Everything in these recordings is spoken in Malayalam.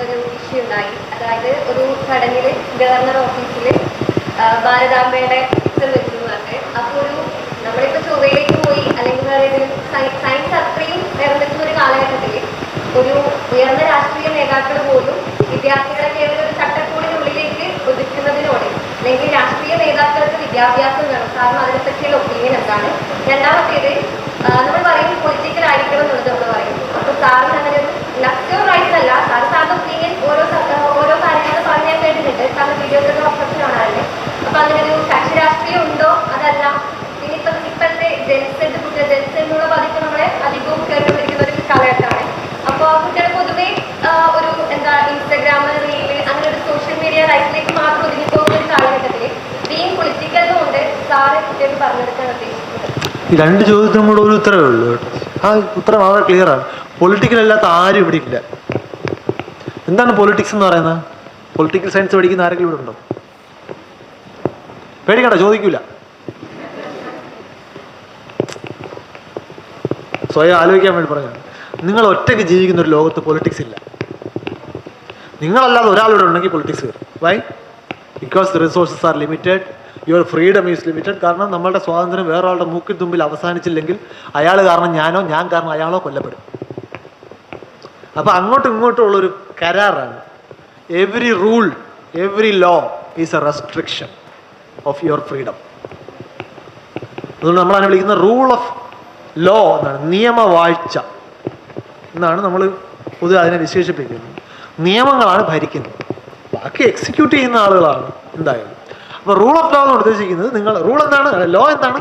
ഒരു ഇഷ്യൂ ഉണ്ടായി. അതായത് ഒരു ചടങ്ങിൽ ഗവർണർ ഓഫീസിൽ ഭാരതാംബയുടെ ചിത്രം വെച്ചു പറഞ്ഞിട്ട്. അപ്പോൾ ഒരു നമ്മളിപ്പോൾ ചൊവ്വയിലേക്ക് പോയി അല്ലെങ്കിൽ ഏതെങ്കിലും സയൻസ് അത്രയും നിറഞ്ഞിട്ടുള്ള ഒരു കാലഘട്ടത്തിൽ ഒരു ഉയർന്ന രാഷ്ട്രീയ നേതാക്കൾ പോലും വിദ്യാർത്ഥികളെ കേവലം ഒരു ചട്ടക്കൂടിനുള്ളിലേക്ക് ഒതുക്കുന്നതിനോട് അല്ലെങ്കിൽ രാഷ്ട്രീയ നേതാക്കൾക്ക് വിദ്യാഭ്യാസം വേണം. കാരണം അതിനെപ്പറ്റിയുള്ള ഒപ്പീനിയൻ എന്താണ്? രണ്ടാമത്തേത് നമ്മൾ പറയും പൊളിറ്റിക്കൽ ആയിരിക്കണം എന്നുള്ളത് നമ്മൾ പറയും അപ്പൊ സാറിന് അങ്ങനെ ഒരു ലക്ഷ്യം റൈറ്റ്സ് അല്ല സാർ സാറിന്റെ ഒപ്പീനിയൻ ഓരോ സ- ആ, ഓരോ കാര്യങ്ങൾ പറഞ്ഞാൽ കേട്ടിട്ടുണ്ട് സാറിന് വീഡിയോസൊക്കെ ഓപ്പറേഷൻ കാണാറുണ്ട് അപ്പൊ അങ്ങനെ ഒരു കക്ഷി രാഷ്ട്രീയം ഉണ്ടോ അതല്ല പിന്നെ ഇപ്പൊ ഇപ്പോഴത്തെ ജെൻസെഡ് കുട്ടികൾ ജെൻസ് എന്നുള്ള പതിപ്പ് നമ്മളെ അധികവും കേട്ടുകൊണ്ടിരിക്കുന്ന ഒരു കാലഘട്ടമാണ് അപ്പോൾ കുട്ടികൾ പൊതുവെ ആ, ഒരു എന്താ ഇൻസ്റ്റഗ്രാം റീൽ അങ്ങനെ ഒരു സോഷ്യൽ മീഡിയ ലൈഫിലേക്ക് മാത്രം ഒതുങ്ങി പോകുന്ന ഒരു കാലഘട്ടത്തിൽ ബീങ് പൊളിറ്റിക്കൽ കൊണ്ട് സാറ് കുട്ടികൾക്ക് പറഞ്ഞെടുക്കാൻ ഉദ്ദേശിക്കുന്നത് ഈ രണ്ട് ചോദ്യത്തിനും കൂടെ ഒരു ഉത്തരവേ ഉള്ളൂ ആ ഉത്തരം വളരെ ക്ലിയർ ആണ്. പൊളിറ്റിക്കൽ അല്ലാത്ത ആരും ഇവിടെ ഇല്ല. എന്താണ് പൊളിറ്റിക്സ് എന്ന് പറയുന്നത്? പൊളിറ്റിക്കൽ സയൻസ് പഠിക്കുന്ന ആരെങ്കിലും ഇവിടെ ഉണ്ടോ? പേടിക്കണ്ട ചോദിക്കൂല. സ്വയം ആലോചിക്കാൻ വേണ്ടി പറഞ്ഞു നിങ്ങൾ ഒറ്റയ്ക്ക് ജീവിക്കുന്ന ഒരു ലോകത്ത് പൊളിറ്റിക്സ് ഇല്ല. നിങ്ങളല്ലാതെ ഒരാളിവിടെ ഉണ്ടെങ്കിൽ പൊളിറ്റിക്സ് വരും. Why because resources are limited your freedom is limited കാരണം നമ്മളുടെ സ്വാതന്ത്ര്യം വേറൊരാളുടെ മൂക്കിൽ തുമ്പിൽ അവസാനിച്ചില്ലെങ്കിൽ അയാൾ കാരണം ഞാനോ ഞാൻ കാരണം അയാളോ കൊല്ലപ്പെടും. അപ്പോൾ അങ്ങോട്ടും ഇങ്ങോട്ടും ഉള്ളൊരു കരാറാണ്. Every rule every law is a restriction of your freedom അതുകൊണ്ട് നമ്മളതിനെ വിളിക്കുന്ന റൂൾ ഓഫ് ലോ എന്നാണ് നിയമവാഴ്ച എന്നാണ് നമ്മൾ പൊതുവെ അതിനെ വിശേഷിപ്പിക്കുന്നത്. നിയമങ്ങളാണ് ഭരിക്കുന്നത്. ബാക്കി എക്സിക്യൂട്ട് ചെയ്യുന്ന ആളുകളാണ് എന്തായാലും. അപ്പോൾ റൂൾ ഓഫ് ലോ എന്ന് ഉദ്ദേശിക്കുന്നത് നിങ്ങൾ റൂൾ എന്താണ്? ലോ എന്താണ്?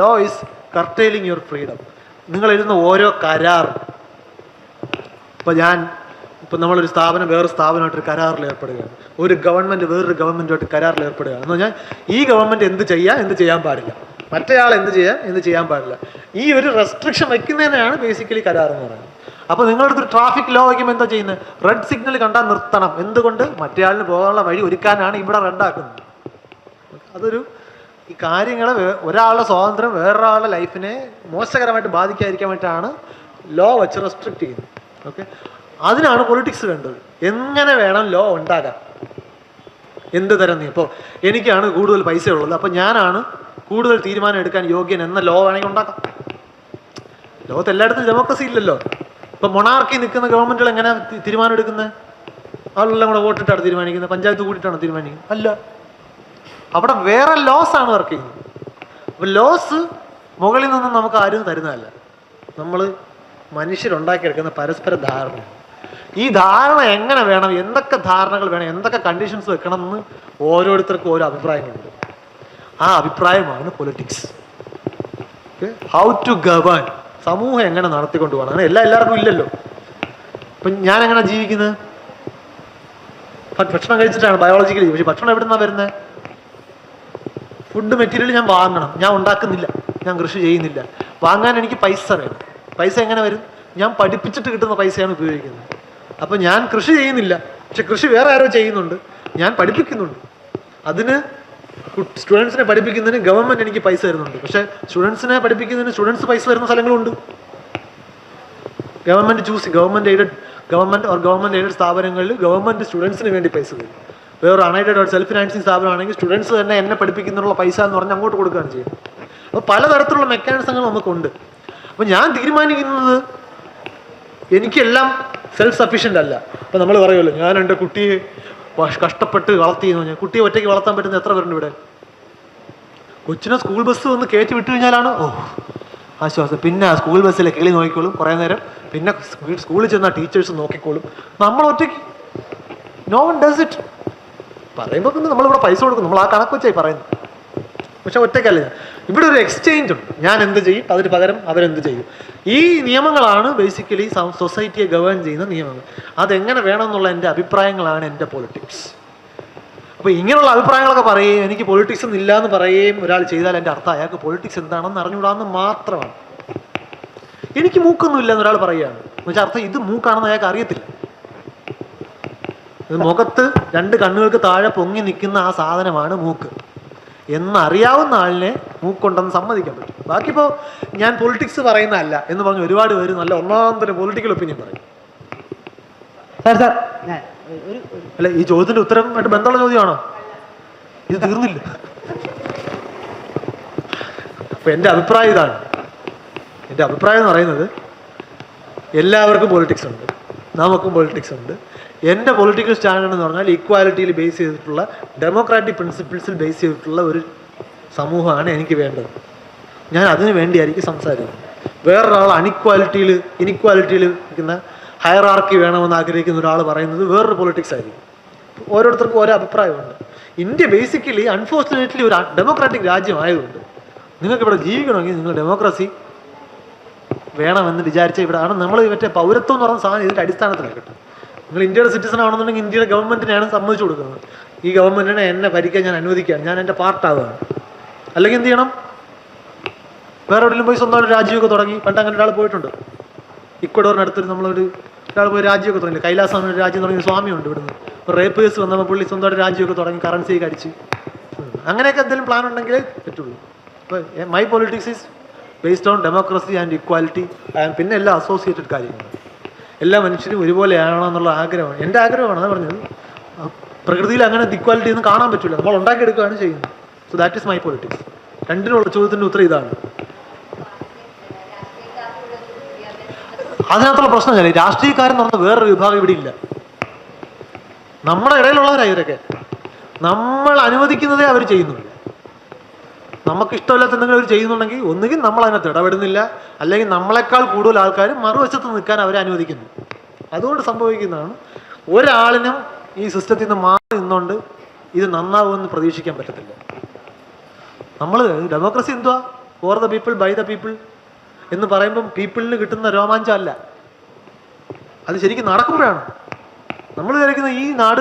Law is curtailing your freedom നിങ്ങൾ എഴുതുന്ന ഓരോ കരാർ. ഇപ്പോൾ ഞാൻ ഇപ്പം നമ്മളൊരു സ്ഥാപനം വേറെ സ്ഥാപനമായിട്ട് കരാറിൽ ഏർപ്പെടുകയാണ്. ഒരു ഗവൺമെന്റ് വേറൊരു ഗവൺമെന്റുമായിട്ട് കരാറിൽ ഏർപ്പെടുകയാണ്. എന്ന് പറഞ്ഞാൽ ഈ ഗവൺമെന്റ് എന്ത് ചെയ്യാം എന്ത് ചെയ്യാൻ പാടില്ല. മറ്റേയാൾ എന്ത് ചെയ്യാം എന്ത് ചെയ്യാൻ പാടില്ല. ഈ ഒരു റെസ്ട്രിക്ഷൻ വെക്കുന്നതിനാണ് ബേസിക്കലി കരാർ എന്ന് പറയുന്നത്. അപ്പോൾ നിങ്ങളുടെ അടുത്ത് ട്രാഫിക് ലോ വയ്ക്കുമ്പോൾ എന്താ ചെയ്യുന്നത്? റെഡ് സിഗ്നൽ കണ്ടാൽ നിർത്തണം. എന്തുകൊണ്ട്? മറ്റേയാളിന് പോകാനുള്ള വഴി ഒരുക്കാനാണ് ഇവിടെ റെഡാക്കുന്നത് അതൊരു ഈ കാര്യങ്ങളെ ഒരാളുടെ സ്വാതന്ത്ര്യം വേറൊരാളുടെ ലൈഫിനെ മോശകരമായിട്ട് ബാധിക്കാതിരിക്കാൻ വേണ്ടിയിട്ടാണ് ലോ വെച്ച് റെസ്ട്രിക്റ്റ് ചെയ്യുന്നത്. ഓക്കെ അതിനാണ് പൊളിറ്റിക്സ് വേണ്ടത്. എങ്ങനെ വേണം ലോ ഉണ്ടാകാൻ എന്ത് തരം നീ ഇപ്പോൾ എനിക്കാണ് കൂടുതൽ പൈസ ഉള്ളത് അപ്പോൾ ഞാനാണ് കൂടുതൽ തീരുമാനം എടുക്കാൻ യോഗ്യൻ എന്ന ലോ വേണമെങ്കിൽ ഉണ്ടാക്കാം. ലോകത്ത് എല്ലായിടത്തും ഡെമോക്രസി ഇല്ലല്ലോ. ഇപ്പം മൊണാർക്കി നിൽക്കുന്ന ഗവൺമെന്റുകൾ എങ്ങനെയാണ് തീരുമാനം എടുക്കുന്നത്? ആളെല്ലാം കൂടെ വോട്ടിട്ടാണ് തീരുമാനിക്കുന്നത്. പഞ്ചായത്ത് കൂടിയിട്ടാണ് തീരുമാനിക്കുന്നത്? അല്ല. അവിടെ വേറെ ലോസ് ആണ് വർക്ക് ചെയ്യുന്നത് അപ്പോൾ ലോസ് മുകളിൽ നിന്നും നമുക്ക് ആരും തരുന്നതല്ല. നമ്മൾ മനുഷ്യരുണ്ടാക്കിയെടുക്കുന്ന പരസ്പര ധാരണ. ഈ ധാരണ എങ്ങനെ വേണം എന്തൊക്കെ ധാരണകൾ വേണം എന്തൊക്കെ കണ്ടീഷൻസ് വെക്കണം എന്ന് ഓരോരുത്തർക്കും ഓരോ അഭിപ്രായങ്ങളുണ്ട്. ആ അഭിപ്രായമാണ് പൊളിറ്റിക്സ് ഹൗ ടു ഗവേൺ സമൂഹം എങ്ങനെ നടത്തിക്കൊണ്ട് പോകണം. അങ്ങനെ എല്ലാ എല്ലാവർക്കും ഇല്ലല്ലോ. ഇപ്പം ഞാൻ എങ്ങനെ ജീവിക്കുന്നത്? ഭക്ഷണം കഴിച്ചിട്ടാണ് ബയോളജിക്കലി പക്ഷെ ഭക്ഷണം എവിടെ നിന്നാണ് വരുന്നത്? ഫുഡ് മെറ്റീരിയൽ ഞാൻ വാങ്ങണം. ഞാൻ ഉണ്ടാക്കുന്നില്ല. ഞാൻ കൃഷി ചെയ്യുന്നില്ല. വാങ്ങാൻ എനിക്ക് പൈസ വേണം. പൈസ എങ്ങനെ വരും? ഞാൻ പഠിപ്പിച്ചിട്ട് കിട്ടുന്ന പൈസയാണ് ഉപയോഗിക്കുന്നത്. അപ്പോൾ ഞാൻ കൃഷി ചെയ്യുന്നില്ല. പക്ഷെ കൃഷി വേറെ ആരോ ചെയ്യുന്നുണ്ട്. ഞാൻ പഠിപ്പിക്കുന്നുണ്ട്. അതിന് സ്റ്റുഡൻസിനെ പഠിപ്പിക്കുന്നതിന് ഗവൺമെന്റ് എനിക്ക് പൈസ തരുന്നുണ്ട്. പക്ഷേ സ്റ്റുഡൻസിനെ പഠിപ്പിക്കുന്നതിന് സ്റ്റുഡൻസ് പൈസ തരുന്ന സ്ഥലങ്ങളുണ്ട്. Government choose government aided government or government aided സ്ഥാപനങ്ങളിൽ ഗവൺമെന്റ് സ്റ്റുഡൻസിന് വേണ്ടി പൈസ തരും. വേറെ അണൈഡഡ് സെൽഫ് ഫിനാൻസിങ് സ്ഥാപനമാണെങ്കിൽ സ്റ്റുഡൻസ് തന്നെ എന്നെ പഠിപ്പിക്കുന്നതിനുള്ള പൈസ എന്ന് പറഞ്ഞ് അങ്ങോട്ട് കൊടുക്കുകയാണ് ചെയ്യും. അപ്പോൾ പലതരത്തിലുള്ള മെക്കാനിസങ്ങൾ നമുക്കുണ്ട്. അപ്പോൾ ഞാൻ തീരുമാനിക്കുന്നത് എനിക്കെല്ലാം സെൽഫ് സഫീഷ്യന്റ് അല്ല. അപ്പോൾ നമ്മൾ പറയുമല്ലോ ഞാൻ എന്റെ കുട്ടിയെ കഷ്ടപ്പെട്ട് വളർത്തി എന്ന് പറഞ്ഞാൽ കുട്ടിയെ ഒറ്റയ്ക്ക് വളർത്താൻ പറ്റുന്ന എത്ര പേരുണ്ട് ഇവിടെ? കൊച്ചിനെ സ്കൂൾ ബസ് വന്ന് കയറ്റി വിട്ടു കഴിഞ്ഞാലാണ് ഓ ആശ്വാസം. പിന്നെ ആ സ്കൂൾ ബസ്സിലെ കിളി നോക്കിക്കോളും കുറേ നേരം. പിന്നെ സ്കൂളിൽ ചെന്ന ടീച്ചേഴ്സ് നോക്കിക്കോളും. നമ്മൾ ഒറ്റയ്ക്ക് നോ വൺ ഡസ് ഇറ്റ് പറയുമ്പോൾ പിന്നെ നമ്മളിവിടെ പൈസ കൊടുക്കും നമ്മൾ ആ കണക്ക് വെച്ചായി പറയുന്നത്. പക്ഷെ ഒറ്റയ്ക്കല്ല ഇവിടെ ഒരു എക്സ്ചേഞ്ച് ഉണ്ട്. ഞാൻ എന്ത് ചെയ്യും? അതിന് പകരം അവരെന്ത് ചെയ്യും? ഈ നിയമങ്ങളാണ് ബേസിക്കലി സൊസൈറ്റിയെ ഗവേൺ ചെയ്യുന്ന നിയമങ്ങൾ. അതെങ്ങനെ വേണമെന്നുള്ള എന്റെ അഭിപ്രായങ്ങളാണ് എന്റെ പൊളിറ്റിക്സ് അപ്പോൾ ഇങ്ങനെയുള്ള അഭിപ്രായങ്ങളൊക്കെ പറയുകയും എനിക്ക് പൊളിറ്റിക്സ് ഇല്ല എന്ന് പറയുകയും ഒരാൾ ചെയ്താൽ എന്റെ അർത്ഥം അയാൾക്ക് പൊളിറ്റിക്സ് എന്താണെന്ന് അറിഞ്ഞുകൂടാന്ന് മാത്രമാണ്. എനിക്ക് മൂക്കൊന്നുമില്ല എന്നൊരാൾ പറയുകയാണ്. എന്നുവെച്ചാൽ അർത്ഥം ഇത് മൂക്കാണെന്ന് അയാൾക്ക് അറിയത്തില്ല. മുഖത്ത് രണ്ട് കണ്ണുകൾക്ക് താഴെ പൊങ്ങി നിൽക്കുന്ന ആ സാധനമാണ് മൂക്ക്. എന്നറിയാവുന്ന ആളിനെ മൂക്കുണ്ടെന്ന് സമ്മതിക്കാൻ പറ്റും. ബാക്കിയിപ്പോൾ ഞാൻ പൊളിറ്റിക്സ് പറയുന്നതല്ല എന്ന് പറഞ്ഞ് ഒരുപാട് പേര് നല്ല ഒന്നാമത്തെ പൊളിറ്റിക്കൽ ഒപ്പീനിയൻ പറയും. Sir sir. അല്ല ഈ ചോദ്യത്തിന്റെ ഉത്തരവുമായിട്ട് ബന്ധമുള്ള ചോദ്യമാണോ? ഇത് തീർന്നില്ല. അപ്പൊ എന്റെ അഭിപ്രായം ഇതാണ്. എന്റെ അഭിപ്രായം എന്ന് പറയുന്നത് എല്ലാവർക്കും പൊളിറ്റിക്സ് ഉണ്ട്. നമുക്കും പൊളിറ്റിക്സ് ഉണ്ട്. എന്റെ പൊളിറ്റിക്കൽ സ്റ്റാൻഡേർഡ് എന്ന് പറഞ്ഞാൽ ഇക്വാലിറ്റിയിൽ ബേസ് ചെയ്തിട്ടുള്ള ഡെമോക്രാറ്റിക് പ്രിൻസിപ്പിൾസിൽ ബേസ് ചെയ്തിട്ടുള്ള ഒരു സമൂഹമാണ് എനിക്ക് വേണ്ടത്. ഞാൻ അതിനു വേണ്ടിയായിരിക്കും സംസാരിക്കുന്നത്. വേറൊരാൾ അൺഇക്വാലിറ്റിയിൽ ഇനിക്വാലിറ്റിയിൽ നിൽക്കുന്ന ഹയറാർക്കി വേണമെന്ന് ആഗ്രഹിക്കുന്ന ഒരാൾ പറയുന്നത് വേറൊരു പൊളിറ്റിക്സ് ആയിരിക്കും. ഓരോരുത്തർക്കും ഓരോ അഭിപ്രായമുണ്ട്. ഇന്ത്യ ബേസിക്കലി അൺഫോർച്ചുനേറ്റ്ലി ഒരു ഡെമോക്രാറ്റിക് രാജ്യമായതുകൊണ്ട് നിങ്ങൾക്ക് ഇവിടെ ജീവിക്കണമെങ്കിൽ നിങ്ങൾ ഡെമോക്രസി വേണമെന്ന് വിചാരിച്ച ഇവിടെ ആണ്. നമ്മൾ മറ്റേ പൗരത്വം എന്ന് പറയുന്ന സാധനം ഇതിന്റെ അടിസ്ഥാനത്തിലാണ് കേട്ടോ നിങ്ങൾ ഇന്ത്യയുടെ സിറ്റിസൺ ആണെന്നുണ്ടെങ്കിൽ ഇന്ത്യയുടെ ഗവൺമെന്റിനെയാണ് സമ്മതിച്ചു കൊടുക്കുന്നത്. ഈ ഗവൺമെന്റിനെ എന്നെ ഭരിക്കാൻ ഞാൻ അനുവദിക്കുകയാണ്. ഞാൻ എന്റെ പാർട്ടാവുകയാണ് അല്ലെങ്കിൽ എന്ത് ചെയ്യണം? വേറെ എവിടെയും പോയി സ്വന്തമായിട്ട് രാജ്യമൊക്കെ തുടങ്ങി. പണ്ട് അങ്ങനെ ഒരാൾ പോയിട്ടുണ്ട്. ഇക്വഡോറിനടുത്തൊരു നമ്മളൊരു ഒരാൾ പോയി രാജ്യമൊക്കെ തുടങ്ങി. കൈലാസം ഒരു രാജ്യം തുടങ്ങിയ സ്വാമിയുണ്ട് ഇവിടുന്ന്. ഇപ്പോൾ റേപ്പ് കേസ് വന്നപ്പോൾ പുള്ളി സ്വന്തമായിട്ട് രാജ്യമൊക്കെ തുടങ്ങി കറൻസി കടിച്ച്. അങ്ങനെയൊക്കെ എന്തെങ്കിലും പ്ലാൻ ഉണ്ടെങ്കിൽ പറ്റുള്ളൂ. അപ്പോൾ my politics is based on democracy and equality പിന്നെ എല്ലാ അസോസിയേറ്റഡ് കാര്യങ്ങളും. എല്ലാ മനുഷ്യരും ഒരുപോലെയാണോ എന്നുള്ള ആഗ്രഹമാണ്. എന്റെ ആഗ്രഹമാണ് അതാ പറഞ്ഞത്. പ്രകൃതിയിൽ അങ്ങനെ ഇക്വാലിറ്റി ഒന്നും കാണാൻ പറ്റില്ല. നമ്മൾ ഉണ്ടാക്കിയെടുക്കുകയാണ് ചെയ്യുന്നത്. So that is my politics രണ്ടിനുള്ള ചോദ്യത്തിന്റെ ഉത്തരം ഇതാണ്. അതിനകത്തുള്ള പ്രശ്നം ഞാൻ രാഷ്ട്രീയക്കാരൻ പറഞ്ഞ വേറൊരു വിഭാഗം ഇവിടെ ഇല്ല. നമ്മുടെ ഇടയിലുള്ളവരാണ് ഇവരൊക്കെ. നമ്മൾ അനുവദിക്കുന്നതേ അവർ ചെയ്യുന്നുള്ളൂ. നമുക്ക് ഇഷ്ടമില്ലാത്ത എന്തെങ്കിലും അവർ ചെയ്യുന്നുണ്ടെങ്കിൽ ഒന്നുകിൽ നമ്മൾ അതിനകത്ത് ഇടപെടുന്നില്ല അല്ലെങ്കിൽ നമ്മളെക്കാൾ കൂടുതൽ ആൾക്കാർ മറുവശത്ത് നിൽക്കാൻ അവരെ അനുവദിക്കുന്നു. അതുകൊണ്ട് സംഭവിക്കുന്നതാണ് ഒരാളിനും ഈ സിസ്റ്റത്തിൽ നിന്ന് മാറി നിന്നുകൊണ്ട് ഇത് നന്നാവുമെന്ന് പ്രതീക്ഷിക്കാൻ പറ്റത്തില്ല. നമ്മൾ ഡെമോക്രസി എന്തുവാ? For the people by the people എന്ന് പറയുമ്പം പീപ്പിളിന് കിട്ടുന്ന രോമാഞ്ചം അല്ല. അത് ശരിക്കും നടക്കുമ്പോഴാണ്. നമ്മൾ വിചാരിക്കുന്ന ഈ നാട്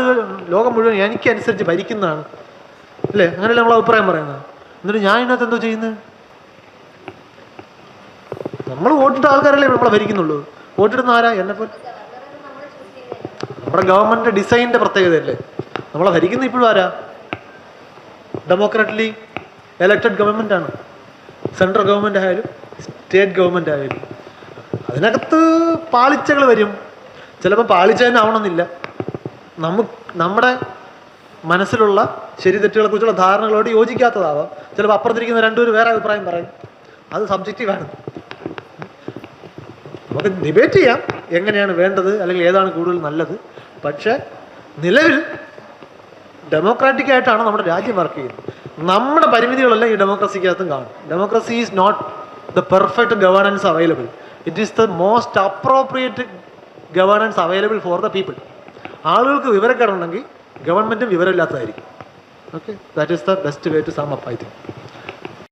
ലോകം മുഴുവൻ എനിക്ക് അനുസരിച്ച് ഭരിക്കുന്നതാണ്. അല്ലേ? അങ്ങനെയല്ലേ നമ്മൾ അഭിപ്രായം പറയുന്നത്? എന്നിട്ട് ഞാൻ ഇതിനകത്ത് എന്തോ ചെയ്യുന്നത് നമ്മൾ വോട്ടിട്ട ആൾക്കാരല്ലേ നമ്മളെ ഭരിക്കുന്നുള്ളൂ. വോട്ടിടുന്ന ആരാ? എന്നെപ്പോലെ നമ്മുടെ ഗവൺമെന്റ് ഡിസൈന്റെ പ്രത്യേകതയല്ലേ. നമ്മളെ ഭരിക്കുന്ന ഇപ്പോഴും ആരാ? ഡെമോക്രാറ്റിക്കലി എലക്റ്റഡ് ഗവൺമെന്റ് ആണ്. സെൻട്രൽ ഗവൺമെന്റ് ആയാലും സ്റ്റേറ്റ് ഗവൺമെന്റ് ആയാലും. അതിനകത്ത് പാളിച്ചകൾ വരും. ചിലപ്പോൾ പാളിച്ച തന്നെ ആവണമെന്നില്ല. നമുക്ക് നമ്മുടെ മനസ്സിലുള്ള ശരി തെറ്റുകളെ കുറിച്ചുള്ള ധാരണകളോട് യോജിക്കാത്തതാവാം. ചിലപ്പോൾ അപ്പുറത്തിരിക്കുന്ന രണ്ടുപേരും വേറെ അഭിപ്രായം പറയും. അത് സബ്ജക്റ്റീവാണ് നമുക്ക് ഡിബേറ്റ് ചെയ്യാം. എങ്ങനെയാണ് വേണ്ടത്? അല്ലെങ്കിൽ ഏതാണ് കൂടുതൽ നല്ലത്? പക്ഷേ നിലവിൽ ഡെമോക്രാറ്റിക് ആയിട്ടാണ് നമ്മുടെ രാജ്യം വർക്ക് ചെയ്യുന്നത്. നമ്മുടെ പരിമിതികളെല്ലാം ഈ ഡെമോക്രസിക്കകത്തും കാണും. Democracy is not the perfect governance available it is the most appropriate governance available for the people ആളുകൾക്ക് വിവരക്കേടുണ്ടെങ്കിൽ ഗവൺമെന്റും വിവരമില്ലാത്തതായിരിക്കും. Okay, that is the best way to sum up, I think.